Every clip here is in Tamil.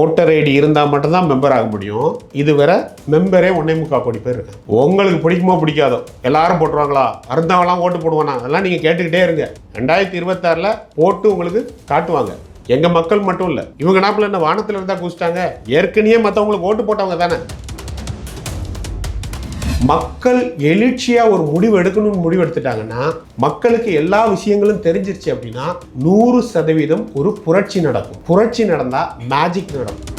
ஓட்டர் ஐடி இருந்தால் மட்டும்தான் மெம்பர் ஆக முடியும். இதுவரை மெம்பரே ஒன்னே முக்கால் கோடி பேர் இருக்கு உங்களுக்கு பிடிக்குமோ பிடிக்காதோ எல்லாரும் போட்டுருவாங்களா? அருந்தவெல்லாம் ஓட்டு போடுவானா அதெல்லாம் நீங்கள் கேட்டுக்கிட்டே இருங்க. ரெண்டாயிரத்தி இருபத்தாறில் போட்டு உங்களுக்கு காட்டுவாங்க. எங்கள் மக்கள் மட்டும் இல்லை இவங்க நாப்பில் என்ன வானத்தில் இருந்தால் குதிச்சிட்டாங்க? ஏற்கனவே மற்றவங்களுக்கு ஓட்டு போட்டவங்க தானே. மக்கள் எழுச்சியாக ஒரு முடிவு எடுக்கணும்னு முடிவு எடுத்துட்டாங்கன்னா மக்களுக்கு எல்லா விஷயங்களும் தெரிஞ்சிருச்சு அப்படின்னா நூறு சதவீதம் ஒரு புரட்சி நடக்கும். புரட்சி நடந்தால் மேஜிக் நடக்கும்.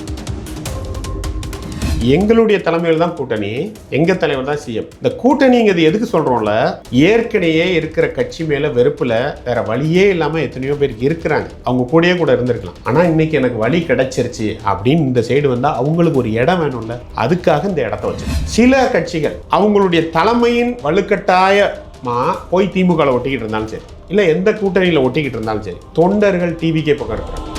எங்களுடைய தலைமையில் தான் கூட்டணி எங்கள் தலைவர் தான் சிஎம் இந்த கூட்டணிங்கிறது எதுக்கு சொல்கிறோம்ல ஏற்கனவே இருக்கிற கட்சி மேலே வெறுப்பில் வேற வழியே இல்லாமல் எத்தனையோ பேர் இருக்கிறாங்க. அவங்க கூடயே கூட இருந்திருக்கலாம். ஆனால் இன்னைக்கு எனக்கு வழி கிடைச்சிருச்சு அப்படின்னு இந்த சைடு வந்தால் அவங்களுக்கு ஒரு இடம் வேணும்ல. அதுக்காக இந்த இடத்த வச்சு சில கட்சிகள் அவங்களுடைய தலைமையின் வலுக்கட்டாயமா போய் திமுகவில் ஒட்டிக்கிட்டு இருந்தாலும் சரி இல்லை எந்த கூட்டணியில் ஒட்டிக்கிட்டு இருந்தாலும் சரி தொண்டர்கள் டிவிக்கே பக்கம் இருக்கிறாங்க.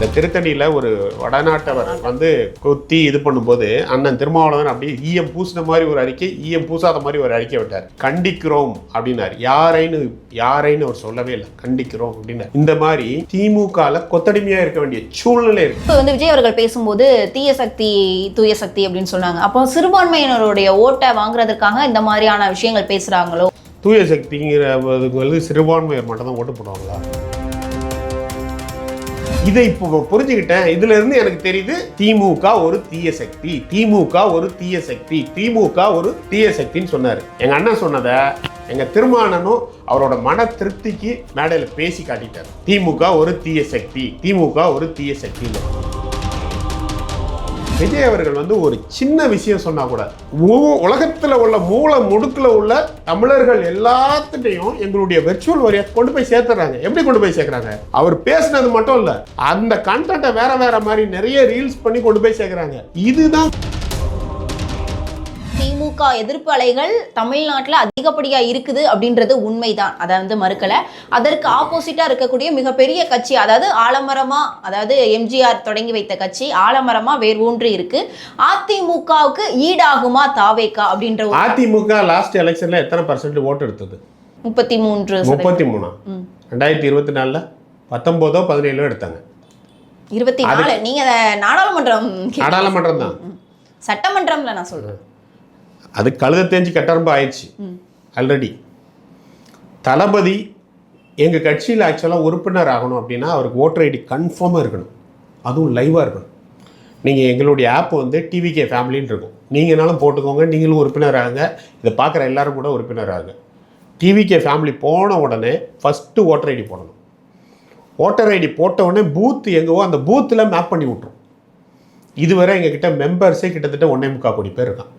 இந்த திருத்தணியில் ஒரு வடநாட்டவர் வந்து கொத்தி இது பண்ணும்போது அண்ணன் திருமாவளவன் அப்படியே ஈயம் பூசின மாதிரி ஒரு அறிக்கை ஈயம் பூசாத மாதிரி ஒரு அறிக்கை விட்டார். கண்டிக்கிறோம் அப்படின்னாரு. யாரைன்னு யாரைன்னு அவர் சொல்லவே இல்லை. கண்டிக்கிறோம் அப்படின்னாரு. இந்த மாதிரி திமுகல கொத்தடிமையா இருக்க வேண்டிய சூழ்நிலை இருக்கு. இப்போ வந்து விஜய் அவர்கள் பேசும்போது தீய சக்தி தூய சக்தி அப்படின்னு சொன்னாங்க. அப்போ சிறுபான்மையினருடைய ஓட்டை வாங்குறதுக்காக இந்த மாதிரியான விஷயங்கள் பேசுறாங்களோ? தூய சக்திங்கிற சிறுபான்மையர் மட்டும் தான் ஓட்டு போடுவாங்களா? இதை இப்போ புரிஞ்சுக்கிட்டேன். இதுல இருந்து எனக்கு தெரியுது திமுக ஒரு தீய சக்தி. திமுக ஒரு தீய சக்தி. திமுக ஒரு தீய சக்தின்னு சொன்னாரு. எங்க அண்ணன் சொன்னதை எங்க திருமானனும் அவரோட மன திருப்திக்கு மேடையில் பேசி காட்டிட்டார். திமுக ஒரு தீய சக்தி. திமுக ஒரு தீய சக்தி விஜய் அவர்கள் வந்து ஒரு சின்ன விஷயம் சொன்னா கூட உ- உலகத்துல உள்ள மூல முடுக்கில் உள்ள தமிழர்கள் எல்லாத்துட்டையும் எங்களுடைய வெர்ச்சுவல் வரியை கொண்டு போய் சேர்த்துறாங்க. எப்படி கொண்டு போய் சேர்க்கறாங்க? அவர் பேசுனது மட்டும் இல்ல அந்த கண்டென்ட்டை வேற வேற மாதிரி நிறைய ரீல்ஸ் பண்ணி கொண்டு போய் சேர்க்கறாங்க. இதுதான் திமுக எதிர்ப்பு அலைகள் தமிழ்நாட்டில் அதிகப்படியா இருக்குது அப்படின்றது உண்மைதான். அதை வந்து மறுக்கல. அதற்கு ஆப்போசிட்டா இருக்கக்கூடிய மிகப்பெரிய கட்சி அதாவது ஆலமரமா அதாவது எம்ஜிஆர் தொடங்கி வைத்த கட்சி ஆலமரமா வேர் ஊன்றி இருக்கு. அதிமுகவுக்கு ஈடாகுமா தாவேக்கா அப்படின்ற ஒரு அதிமுக லாஸ்ட் எலெக்ஷன்ல எத்தனை பர்சன்ட் ஓட்டு எடுத்தது? முப்பத்தி மூன்று முப்பத்தி மூணா. ரெண்டாயிரத்தி இருபத்தி நாலுல பத்தொன்பதோ பதினேழோ எடுத்தாங்க. இருபத்தி நாலு. நீங்க நாடாளுமன்றம். நாடாளுமன்றம் தான். சட்டமன்றம்ல நான் சொல்றேன். அது கழுத தேஞ்சு கட்டரம்பு ஆயிடுச்சு. ஆல்ரெடி தளபதி எங்கள் கட்சியில் ஆக்சுவலாக உறுப்பினர் ஆகணும் அப்படின்னா அவருக்கு ஓட்டர் ஐடி கன்ஃபார்மாக இருக்கணும். அதுவும் லைவாக இருக்கணும். நீங்கள் எங்களுடைய ஆப் வந்து டிவிகே ஃபேமிலின்னு இருக்கும். நீங்களாலும் போட்டுக்கோங்க நீங்களும் உறுப்பினர் ஆகுங்க. இதை பார்க்குற எல்லாரும் கூட உறுப்பினர் ஆகுங்க. டிவிகே ஃபேமிலி போன உடனே ஃபஸ்ட்டு ஓட்டர் ஐடி போடணும். ஓட்டர் ஐடி போட்ட உடனே பூத் எங்கவோ அந்த பூத்தில் மேப் பண்ணி விட்ரும் இதுவரை எங்ககிட்ட மெம்பர்ஸே கிட்டத்தட்ட ஒன்றே முக்கால் கோடி பேர் இருக்கான்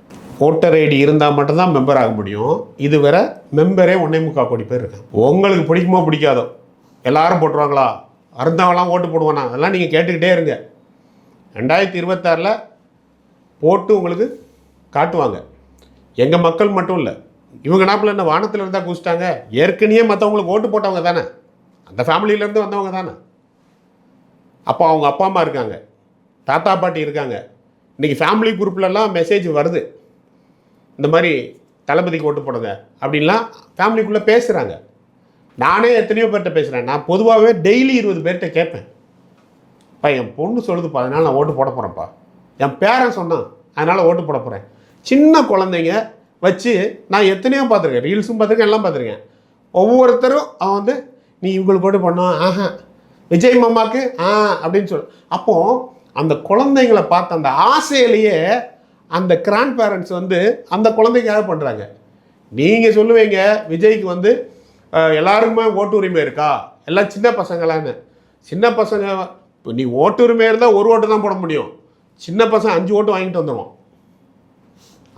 ஓட்டர் ஐடி இருந்தால் மட்டும்தான் மெம்பர் ஆக முடியும். இதுவரை மெம்பரே ஒன்றே முக்கால் கோடி பேர் இருக்காங்க. உங்களுக்கு பிடிக்குமோ பிடிக்காதோ எல்லாரும் போட்டுருவாங்களா? அருந்தவங்களாம் ஓட்டு போடுவானா? அதெல்லாம் நீங்கள் கேட்டுக்கிட்டே இருங்க. ரெண்டாயிரத்தி இருபத்தாறில் போட்டு உங்களுக்கு காட்டுவாங்க. எங்கள் மக்கள் மட்டும் இல்லை இவங்க நாப்பில் என்ன வானத்தில் இருந்தால் குதிச்சிட்டாங்க? ஏற்கனவே மற்றவங்களுக்கு ஓட்டு போட்டவங்க தானே. அந்த ஃபேமிலியிலேருந்து வந்தவங்க தானே. அப்போ அவங்க அப்பா அம்மா இருக்காங்க. தாத்தா பாட்டி இருக்காங்க. இன்றைக்கி ஃபேமிலி குரூப்லலாம் மெசேஜ் வருது. இந்த மாதிரி தளபதிக்கு ஓட்டு போடுங்க அப்படின்லாம் ஃபேமிலிக்குள்ளே பேசுகிறாங்க நானே எத்தனையோ பேர்கிட்ட பேசுகிறேன் நான் பொதுவாகவே டெய்லி இருபது பேர்கிட்ட கேட்பேன். இப்போ என் பொண்ணு சொல்லுதுப்பா அதனால் நான் ஓட்டு போட போகிறேன்ப்பா என் பேரன் சொன்னான் அதனால் ஓட்டு போட போகிறேன் சின்ன குழந்தைங்க வச்சு நான் எத்தனையோ பார்த்துருக்கேன். ரீல்ஸும் பார்த்துருக்கேன் எல்லாம் பார்த்துருக்கேன். ஒவ்வொருத்தரும் அவன் வந்து நீ இவங்களுக்கு ஓட்டு பண்ணோம் ஆஹா விஜய் மாமாக்கு ஆ அப்படின்னு சொல். அப்போ அந்த குழந்தைங்களை பார்த்த அந்த ஆசையிலேயே அந்த கிராண்ட் பேரண்ட்ஸ் வந்து அந்த குழந்தைக்காக பண்ணுறாங்க நீங்கள் சொல்லுவீங்க விஜய்க்கு வந்து எல்லாருக்குமே ஓட்டு உரிமை இருக்கா? எல்லாம் சின்ன பசங்களான்னு. சின்ன பசங்க இப்போ நீ ஓட்டு உரிமை இருந்தால் ஒரு ஓட்டு தான் போட முடியும். சின்ன பசங்க அஞ்சு ஓட்டு வாங்கிட்டு வந்துடுவான்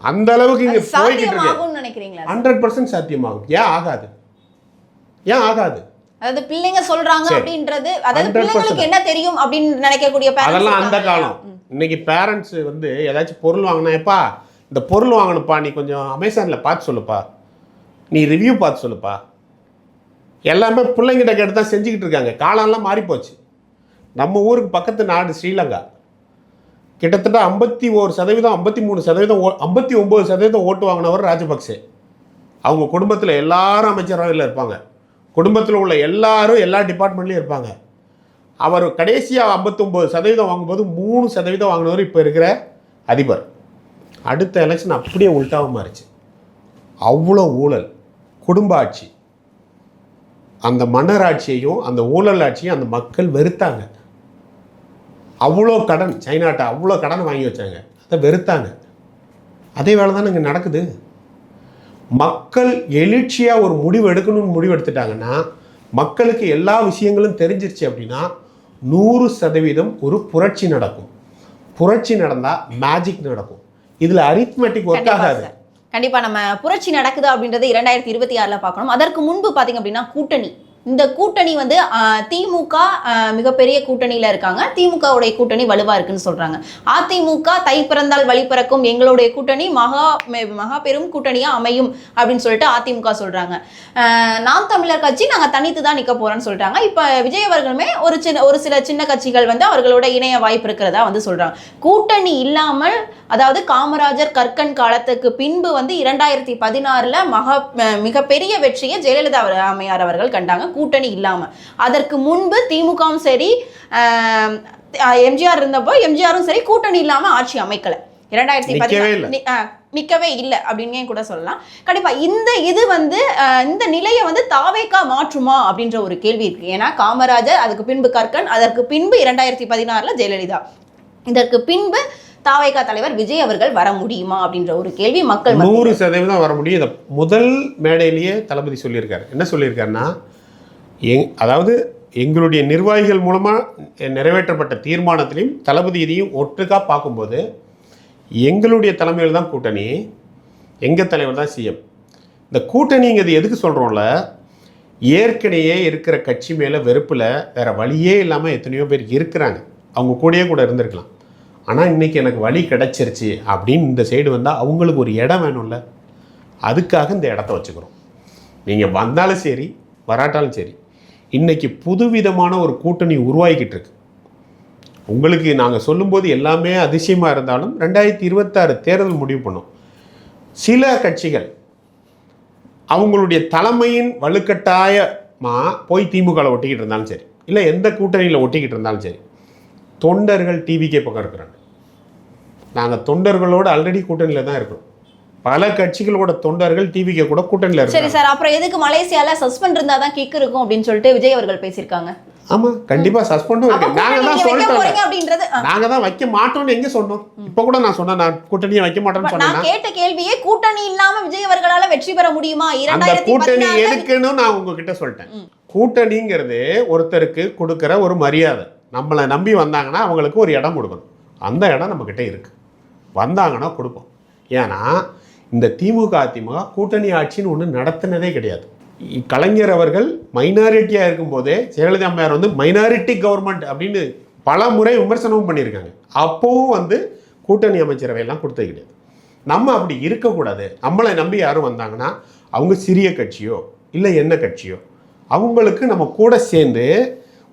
அந்த அளவுக்கு இங்கே போய்கிட்டு இருக்கு. ஹண்ட்ரட் பர்சன்ட் சாத்தியமாகும். ஏன் ஆகாது? ஏன் ஆகாது? அதாவது பிள்ளைங்க சொல்றாங்க. அப்படின்றது அதாவது 100% பிள்ளைங்களுக்கு என்ன தெரியும் அப்படின்னு நினைக்கக்கூடிய அதெல்லாம் அந்த காலம். இன்னைக்கு பேரண்ட்ஸ் வந்து ஏதாச்சும் பொருள் வாங்கினா எப்பா இந்த பொருள் வாங்கணும்ப்பா நீ கொஞ்சம் அமேசானில் பார்த்து சொல்லுப்பா. நீ ரிவ்யூ பார்த்து சொல்லுப்பா. எல்லாமே பிள்ளைங்கிட்ட கேட்டு தான் செஞ்சுக்கிட்டு இருக்காங்க. காலம்லாம் மாறி போச்சு நம்ம ஊருக்கு பக்கத்து நாடு ஸ்ரீலங்கா. கிட்டத்தட்ட ஐம்பத்தி ஒரு சதவீதம் ஐம்பத்தி மூணு சதவீதம் ஐம்பத்தி ஒம்பது சதவீதம் ஓட்டு வாங்கினவர் ராஜபக்சே. அவங்க குடும்பத்தில் எல்லாரும் அமைச்சரவையில் இருப்பாங்க. குடும்பத்தில் உள்ள எல்லாரும் எல்லா டிபார்ட்மெண்ட்லேயும் இருப்பாங்க. அவர் கடைசியாக ஐம்பத்தொம்போது சதவீதம் வாங்கும்போது மூணு சதவீதம் வாங்கினவர் இப்போ இருக்கிற அதிபர். அடுத்த எலெக்ஷன் அப்படியே உள்டாக மாறிச்சு. அவ்வளோ ஊழல் குடும்ப ஆட்சி. அந்த மன்னர் ஆட்சியையும் அந்த ஊழல் ஆட்சியும் அந்த மக்கள் வெறுத்தாங்க. அவ்வளோ கடன் சைனாட்ட அவ்வளோ கடன் வாங்கி வச்சாங்க. அதை வெறுத்தாங்க. அதே வேலை தானே இங்கே நடக்குது. மக்கள் எழுச்சியாக ஒரு முடிவு எடுக்கணும்னு முடிவு எடுத்துட்டாங்கன்னா மக்களுக்கு எல்லா விஷயங்களும் தெரிஞ்சிருச்சு அப்படின்னா நூறு சதவீதம் ஒரு புரட்சி நடக்கும். புரட்சி நடந்தால் மேஜிக் நடக்கும். இதில் அரித்மெட்டிக் ஒர்க் ஆகாது. சார். கண்டிப்பா நம்ம புரட்சி நடக்குது அப்படின்றது இரண்டாயிரத்தி இருபத்தி ஆறுல பார்க்கணும். அதற்கு முன்பு பாத்தீங்க அப்படின்னா கூட்டணி. இந்த கூட்டணி வந்து திமுக மிகப்பெரிய கூட்டணியில் இருக்காங்க. திமுகவுடைய கூட்டணி வலுவாக இருக்குன்னு சொல்கிறாங்க அதிமுக தை பிறந்தால் வழி பிறக்கும் எங்களுடைய கூட்டணி மகா மகா பெரும் கூட்டணியாக அமையும் அப்படின்னு சொல்லிட்டு அதிமுக சொல்கிறாங்க நாம் தமிழர் கட்சி நாங்கள் தனித்து தான் நிற்க போகிறோன்னு சொல்கிறாங்க இப்போ விஜய் அவர்களுமே ஒரு சின்ன ஒரு சில சின்ன கட்சிகள் வந்து அவர்களோட இணைய வாய்ப்பு இருக்கிறதா வந்து சொல்கிறாங்க கூட்டணி இல்லாமல் அதாவது காமராஜர் கற்கன் காலத்துக்கு பின்பு வந்து இரண்டாயிரத்தி பதினாறில் மகா மிகப்பெரிய வெற்றியை ஜெயலலிதா அவர் அம்மையார் அவர்கள் கண்டாங்க. கூட்டணி இல்லாம. அதற்கு முன்பு திமுகவும் சரி எம்ஜிஆர் இருந்தப்போ எம்ஜிஆரும் சரி கூட்டணி இல்லாம ஆட்சி அமைக்கல. இரண்டாயிரத்தி. பதினாறு நி- ஆ, நிக்கவே இல்லை அப்படின்னு கூட சொல்லலாம். கண்டிப்பா இந்த இது வந்து இந்த நிலையை வந்து தாவேக்கா மாற்றுமா அப்படின்ற ஒரு கேள்வி இருக்கு. ஏன்னா காமராஜர் அதுக்கு பின்பு கற்கன் அதற்கு பின்பு இரண்டாயிரத்தி பதினாறுல ஜெயலலிதா. இதற்கு பின்பு தாவேக்கா தலைவர் விஜய் அவர்கள் வர முடியுமா அப்படின்ற ஒரு கேள்வி மக்கள் நூறு சதவீதம் வர முடியும். முதல் மேடையிலேயே தளபதி சொல்லியிருக்காரு. என்ன சொல்லியிருக்காருன்னா எங் அதாவது எங்களுடைய நிர்வாகிகள் மூலமாக நிறைவேற்றப்பட்ட தீர்மானத்திலையும் தளபதி இதையும் ஒற்றுக்காக பார்க்கும்போது எங்களுடைய தலைமையில் தான் கூட்டணி எங்கள் தலைவர் தான் சிஎம் இந்த கூட்டணிங்கிறது எதுக்கு சொல்கிறோம்ல ஏற்கனவே இருக்கிற கட்சி மேலே வெறுப்பில் வேறு வழியே இல்லாமல் எத்தனையோ பேர் இருக்கிறாங்க. அவங்க கூடயே கூட இருந்திருக்கலாம். ஆனால் இன்னைக்கு எனக்கு வழி கிடச்சிருச்சு அப்படின்னு இந்த சைடு வந்தால் அவங்களுக்கு ஒரு இடம் வேணும்ல. அதுக்காக இந்த இடத்த வச்சுக்கிறோம். நீங்கள் வந்தாலும் சரி வராட்டாலும் சரி இன்றைக்கி புதுவிதமான ஒரு கூட்டணி உருவாகிக்கிட்டு இருக்கு. உங்களுக்கு நாங்கள் சொல்லும்போது எல்லாமே அதிசயமாக இருந்தாலும் ரெண்டாயிரத்தி இருபத்தாறு தேர்தல் முடிவு பண்ணோம். சில கட்சிகள் அவங்களுடைய தலைமையின் வலுக்கட்டாயமாக போய் திமுகவில் ஒட்டிக்கிட்டு இருந்தாலும் சரி இல்லை எந்த கூட்டணியில் ஒட்டிக்கிட்டு இருந்தாலும் சரி தொண்டர்கள் டிவிக்கே பக்கம் இருக்கிறாங்க. நாங்கள் தொண்டர்களோடு ஆல்ரெடி கூட்டணியில் தான் இருக்கிறோம் பல கட்சிகளோட தொண்டர்கள் டிவிக்கே கூட கூட்டணியில் சரி இருக்காங்க. சார் அப்புறம் எதுக்கு மலேசியால சஸ்பெண்ட் இருந்தா தான் கிக் இருக்கும் அப்படின்னு சொல்லிட்டு விஜய் அவர்கள் பேசியிருக்காங்க. ஆமாம் கண்டிப்பாக சஸ்பெண்டும் இருக்கு. தான் நீங்க வைக்க சொல்லிட்டோம். நாங்கள் தான் வைக்க மாட்டோம்னு எங்கே சொன்னோம்? இப்போ கூட நான் சொன்னேன் நான் கூட்டணியை வைக்க மாட்டேன்னு நான் சொன்னேன் கேட்ட கேள்வியே கூட்டணி இல்லாம விஜய் அவர்களால வெற்றி பெற முடியுமா? அந்த கூட்டணி எதுக்குன்னு நான் உங்ககிட்ட சொல்லிட்டேன். கூட்டணிங்கிறது ஒருத்தருக்கு கொடுக்குற ஒரு மரியாதை. நம்மளை நம்பி வந்தாங்கன்னா அவங்களுக்கு ஒரு இடம் கொடுக்கணும். அந்த இடம் நம்மக்கிட்ட இருக்கு. வந்தாங்கன்னா கொடுப்போம். ஏன்னா இந்த திமுக அதிமுக கூட்டணி ஆட்சின்னு ஒன்று நடத்தினதே கிடையாது. கலைஞர் அவர்கள் மைனாரிட்டியாக இருக்கும்போதே ஜெயலலிதா அம்மையார் வந்து மைனாரிட்டி கவர்மெண்ட் அப்படின்னு பல முறை விமர்சனமும் பண்ணியிருக்காங்க. அப்போவும் வந்து கூட்டணி அமைச்சரவையெல்லாம் கொடுத்தது கிடையாது. நம்ம அப்படி இருக்கக்கூடாது. நம்மளை நம்பி யாரும் வந்தாங்கன்னா அவங்க சிறிய கட்சியோ இல்லை என்ன கட்சியோ அவங்களுக்கு நம்ம கூட சேர்ந்து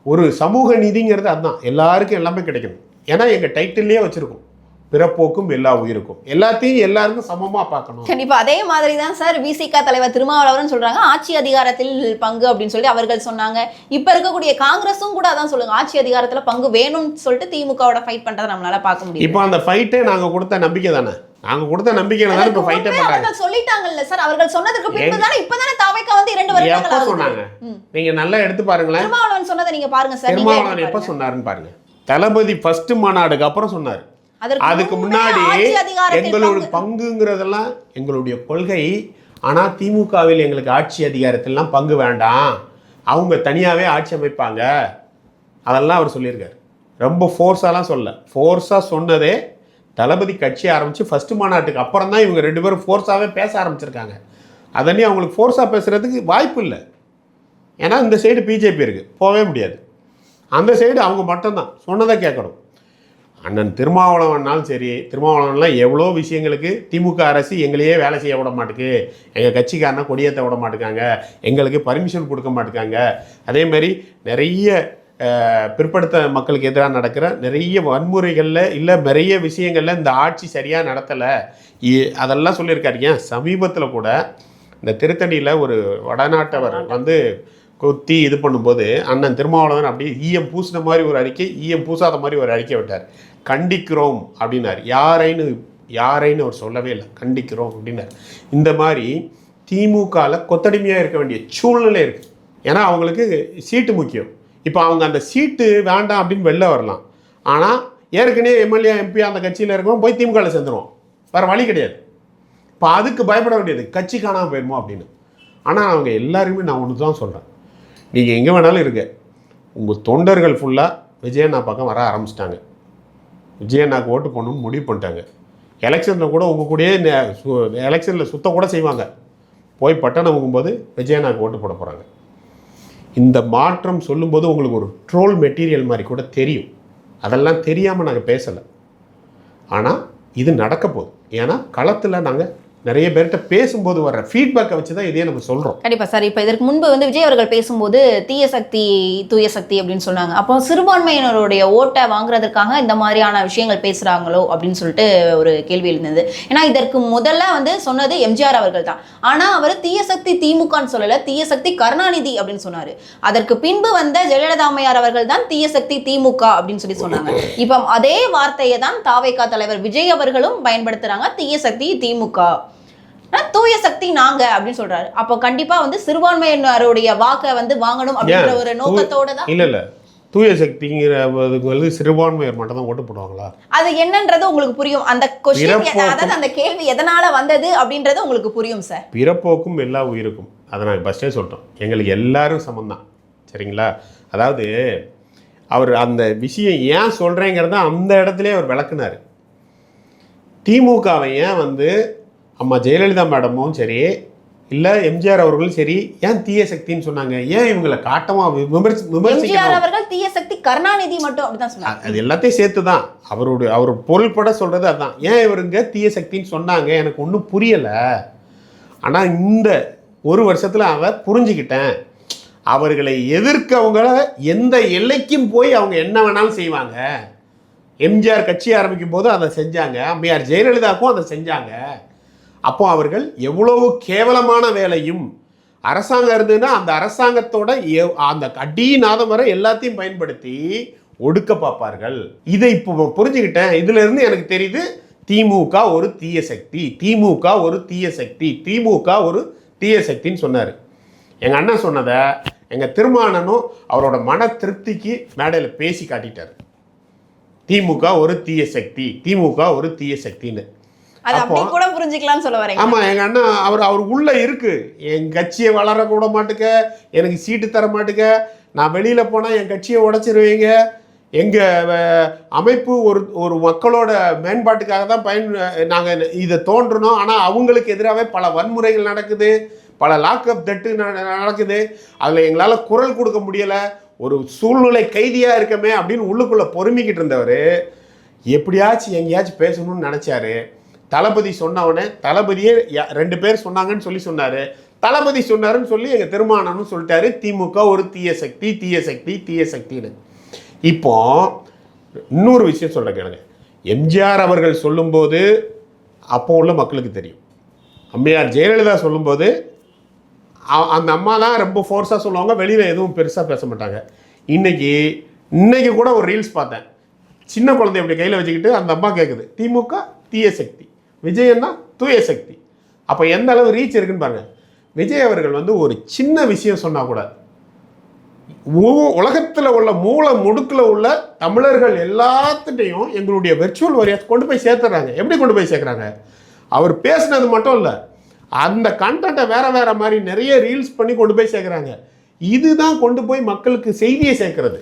ஒரு சமூக நீதிங்கிறது அதுதான். எல்லாருக்கும் எல்லாமே கிடைக்கணும். ஏன்னா எங்கள் டைட்டில்லையே வச்சுருக்கோம். பிறப்போக்கும் எல்லா உயிருக்கும். எல்லாத்தையும் எல்லாருக்கும் சமமாக பார்க்கணும். கண்டிப்பா. அதே மாதிரி தான் சார் விசிக தலைவர் திருமாவளவன் சொல்றாங்க ஆட்சி அதிகாரத்தில் பங்கு அப்படின்னு சொல்லி அவர்கள் சொன்னாங்க. இப்ப இருக்கக்கூடிய காங்கிரஸும் கூட அதான் சொல்லுங்க ஆட்சி அதிகாரத்துல பங்கு வேணும்னு சொல்லிட்டு திமுகவோட ஃபைட் பண்றதை நம்மளால பார்க்க முடியும் இப்போ அந்த ஃபைட்டே நாங்கள் கொடுத்த நம்பிக்கை தானே? நாங்கள் கொடுத்த நம்பிக்கையில தானே இப்போ ஃபைட்டே அவர்கள் சொல்லிட்டாங்கல்ல சார் அவர்கள் சொன்னதுக்கு பின்பு தானே இப்பதானே தாவைக்கா வந்து இரண்டு வருடங்கள் சொன்னாங்க? ம். நீங்கள் நல்லா எடுத்து பாருங்களேன். திருமாவளவன் சொன்னதை நீங்க பாருங்க சார் நீங்க திருமாவளவன் எப்போ. சொன்னாருன்னு பாருங்க. தளபதி ஃபர்ஸ்ட் மாநாடுக்கு அப்புறம் சொன்னார். அதுக்கு முன்னாடி ஆட்சி அதிகாரத்தில் எங்களோட பங்கு- பங்குங்கிறதெல்லாம் எங்களுடைய கொள்கை. ஆனால் திமுகவில் எங்களுக்கு ஆட்சி அதிகாரத்திலாம் பங்கு வேண்டாம். அவங்க தனியாகவே ஆட்சி அமைப்பாங்க. அதெல்லாம் அவர் சொல்லியிருக்காரு. ரொம்ப ஃபோர்ஸாலாம் சொல்ல ஃபோர்ஸாக சொன்னதே தளபதி கட்சி ஆரம்பித்து ஃபர்ஸ்ட் மாநாட்டுக்கு அப்புறம் தான் இவங்க ரெண்டு பேரும் ஃபோர்ஸாகவே பேச ஆரம்பிச்சிருக்காங்க. அதனே அவங்களுக்கு ஃபோர்ஸாக பேசுகிறதுக்கு வாய்ப்பு இல்லை. ஏன்னா இந்த சைடு பிஜேபி இருக்குது போகவே முடியாது. அந்த சைடு அவங்க மட்டும்தான். சொன்னதை கேட்கணும். அண்ணன் திருமாவளவன்னாலும் சரி திருமாவளவன்லாம் எவ்வளோ விஷயங்களுக்கு திமுக அரசு எங்களையே வேலை செய்ய விட மாட்டுக்கு. எங்கள் கட்சிக்காரனை கொடியேற்ற விட மாட்டுக்காங்க. எங்களுக்கு பர்மிஷன் கொடுக்க மாட்டுக்காங்க. அதே மாதிரி நிறைய பிற்படுத்த மக்களுக்கு எதிராக நடக்கிற நிறைய வன்முறைகளில் இல்லை நிறைய விஷயங்களில் இந்த ஆட்சி சரியாக நடத்தலை. அதெல்லாம் சொல்லியிருக்காரு. ஏன்? சமீபத்தில் கூட இந்த திருத்தணியில் ஒரு வடநாட்டவர் வந்து கொத்தி இது பண்ணும்போது அண்ணன் திருமாவளவன் அப்படியே ஈயம் பூசின மாதிரி ஒரு அறிக்கை ஈயம் பூசாத மாதிரி ஒரு அறிக்கை விட்டார். கண்டிக்கிறோம் அப்படின்னார். யாரைன்னு யாரைன்னு அவர் சொல்லவே இல்லை. கண்டிக்கிறோம் அப்படின்னார். இந்த மாதிரி திமுகவில் கொத்தடிமையாக இருக்க வேண்டிய சூழ்நிலை இருக்குது ஏன்னா அவங்களுக்கு சீட்டு முக்கியம். இப்போ அவங்க அந்த சீட்டு வேண்டாம் அப்படின்னு வெளில வரலாம். ஆனால் ஏற்கனவே எம்எல்ஏ எம்பி அந்த கட்சியில் இருக்கவங்க போய் திமுகவில் சேர்ந்துருவோம். வேறு வழி கிடையாது. இப்போ அதுக்கு பயப்பட வேண்டியது கட்சி காணாமல் போயிடுமோ அப்படின்னு. ஆனால் அவங்க எல்லாருமே நான் ஒன்று தான் சொல்கிறேன் நீங்கள் எங்கே வேணாலும் இருங்க. உங்கள் தொண்டர்கள் ஃபுல்லாக விஜயண்ணா பக்கம் வர ஆரம்பிச்சிட்டாங்க. விஜயண்ணாக்கு ஓட்டு போடணும்னு முடிவு பண்ணிட்டாங்க. எலெக்ஷனில் கூட உங்கள் கூடயே எலெக்ஷனில் சுத்தம் கூட செய்வாங்க. போய் பட்டணம் போகும்போது விஜயண்ணாக்கு ஓட்டு போட போகிறாங்க இந்த மாற்றம் சொல்லும்போது உங்களுக்கு ஒரு ட்ரோல் மெட்டீரியல் மாதிரி கூட தெரியும். அதெல்லாம் தெரியாமல் நாங்கள் பேசலை. ஆனால் இது நடக்க போகுது. ஏன்னா களத்தில் நாங்கள் நிறைய பேர்கிட்ட பேசும்போது வர்ற ஃபீட்பேக்கை வச்சு தான் இதே நம்ம சொல்கிறோம் கண்டிப்பாக சார். இப்போ இதற்கு முன்பு வந்து விஜய் அவர்கள் பேசும்போது தீய சக்தி தூய சக்தி அப்படின்னு சொன்னாங்க. அப்போ சிறுபான்மையினருடைய ஓட்டை வாங்குறதுக்காக இந்த மாதிரியான விஷயங்கள் பேசுகிறாங்களோ அப்படின்னு சொல்லிட்டு ஒரு கேள்வி எழுந்தது. ஏன்னா இதற்கு முதல்ல வந்து சொன்னது எம்ஜிஆர் அவர்கள் தான். ஆனால் அவர் தீய சக்தி திமுகன்னு சொல்லலை தீய சக்தி கருணாநிதி அப்படின்னு சொன்னார். அதற்கு பின்பு வந்த ஜெயலலிதா அம்மையார் அவர்கள் தான் தீய சக்தி திமுக அப்படின்னு சொல்லி சொன்னாங்க. இப்போ அதே வார்த்தையை தான் தாவேகா தலைவர் விஜய் அவர்களும் பயன்படுத்துகிறாங்க தீய சக்தி திமுக. தூய சக்தி நாங்க அப்படின்னு சொல்றாரு. அப்போ கண்டிப்பா வந்து சிறுபான்மையினருடைய வாக்கை வந்து வாங்கணும் அப்படின்ற ஒரு நோக்கத்தோட தான். இல்லை இல்லை. தூய சக்திங்கிற வந்து சிறுபான்மையர் மட்டும் தான் ஓட்டு போடுவாங்களா? அது என்னன்றது உங்களுக்கு புரியும். அந்த கொஸ்டின். அதாவது அந்த கேள்வி எதனால வந்தது அப்படின்றது உங்களுக்கு புரியும் சார் பிறப்போக்கும் எல்லா உயிருக்கும். அதை நாங்கள் ஃபஸ்ட்டே சொல்லிட்டோம் எங்களுக்கு எல்லாரும் சமந்தான் சரிங்களா? அதாவது அவர் அந்த விஷயம் ஏன் சொல்கிறேங்கிறத அந்த இடத்துலயே அவர் விளக்குனார். திமுகவை ஏன் வந்து அம்மா ஜெயலலிதா மேடமும் சரி இல்லை எம்ஜிஆர் அவர்களும் சரி ஏன் தீய சக்தின்னு சொன்னாங்க? ஏன் இவங்களை காட்டமா விமர்சி எம்ஜிஆர் அவர்கள் தீய சக்தி கருணாநிதி மட்டும் அப்படிதான் சொன்னாங்க. அது எல்லாத்தையும் சேர்த்து தான் அவருடைய அவர் பொருள்பட சொல்கிறது அதான். ஏன் இவருங்க தீய சக்தின்னு சொன்னாங்க? எனக்கு ஒன்றும் புரியலை. ஆனால் இந்த ஒரு வருஷத்தில் அவ புரிஞ்சுக்கிட்டேன். அவர்களை எதிர்க்கவங்கள எந்த எல்லைக்கும் போய் அவங்க என்ன வேணாலும் செய்வாங்க. எம்ஜிஆர் கட்சி ஆரம்பிக்கும் போது அதை செஞ்சாங்க. அம்மையார் ஜெயலலிதாவுக்கும் அதை செஞ்சாங்க. அப்போ அவர்கள் எவ்வளவு கேவலமான வேலையும் அரசாங்கம் இருந்ததுன்னா அந்த அரசாங்கத்தோட அந்த அடி நாதம் வரை எல்லாத்தையும் பயன்படுத்தி ஒடுக்க பார்ப்பார்கள். இதை இப்போ புரிஞ்சுக்கிட்டேன். இதுல இருந்து எனக்கு தெரியுது திமுக ஒரு தீய சக்தி திமுக ஒரு தீய சக்தி திமுக ஒரு தீய சக்தின்னு சொன்னார். எங்கள் அண்ணன் சொன்னதை எங்கள் திருமானனும் அவரோட மன திருப்திக்கு மேடையில் பேசி காட்டிட்டார். திமுக ஒரு தீய சக்தி திமுக ஒரு தீய சக்தின்னு. அது அப்போ- அப்படி கூட புரிஞ்சுக்கலாம்னு சொல்ல வரேன் ஆமாம் எங்கள் அண்ணன் அவர் அவர் உள்ளே இருக்கு. என் கட்சியை வளர கூட மாட்டுக்க எனக்கு சீட்டு தர மாட்டுக்க. நான் வெளியில் போனால் என் கட்சியை உடைச்சிருவீங்க. எங்கள் அமைப்பு ஒரு ஒரு மக்களோட மேம்பாட்டுக்காக தான் பயன் நாங்கள் இதை தோன்றணும். ஆனால் அவங்களுக்கு எதிராகவே பல வன்முறைகள் நடக்குது. பல லாக்அப் தட்டு நடக்குது. அதில் எங்களால் குரல் கொடுக்க முடியலை. ஒரு சூழ்நிலை கைதியாக இருக்கமே அப்படின்னு உள்ளுக்குள்ளே பொறுமிக்கிட்டு இருந்தவர் எப்படியாச்சும் எங்கேயாச்சும் பேசணும்னு நினச்சாரு. தளபதி சொன்னவனே தளபதியே யா- ரெண்டு பேர் சொன்னாங்கன்னு சொல்லி சொன்னார். தளபதி சொன்னாருன்னு சொல்லி எங்கள் திருமானம்னு சொல்லிட்டாரு. திமுக ஒரு தீய சக்தி தீய சக்தி தீய சக்தின்னு. இப்போ இன்னொரு விஷயம் சொல்ல கேளுங்க. எம்ஜிஆர் அவர்கள் சொல்லும்போது அப்போ உள்ள மக்களுக்கு தெரியும். அம்மையார் ஜெயலலிதா சொல்லும்போது அந்த அம்மா தான் ரொம்ப ஃபோர்ஸாக சொல்லுவாங்க. வெளியில் எதுவும் பெருசாக பேச மாட்டாங்க. இன்னைக்கு இன்னைக்கு கூட ஒரு ரீல்ஸ் பார்த்தேன். சின்ன குழந்தை இப்படி கையில் வச்சுக்கிட்டு அந்த அம்மா கேட்குது திமுக தீய சக்தி. விஜயன்னா தூய சக்தி. அப்போ எந்த அளவு ரீச் இருக்குன்னு பாருங்கள் விஜய் அவர்கள் வந்து ஒரு சின்ன விஷயம் சொன்னால் கூட உலகத்தில் உள்ள மூளை முடுக்கில் உள்ள தமிழர்கள் எல்லாத்துட்டையும் எங்களுடைய வெர்ச்சுவல் வரியாக கொண்டு போய் சேர்த்துறாங்க. எப்படி கொண்டு போய் சேர்க்குறாங்க? அவர் பேசுனது மட்டும் இல்லை அந்த கண்டென்ட்டை வேற வேற மாதிரி நிறைய ரீல்ஸ் பண்ணி கொண்டு போய் சேர்க்குறாங்க. இதுதான் கொண்டு போய் மக்களுக்கு செய்தியை சேர்க்கறது.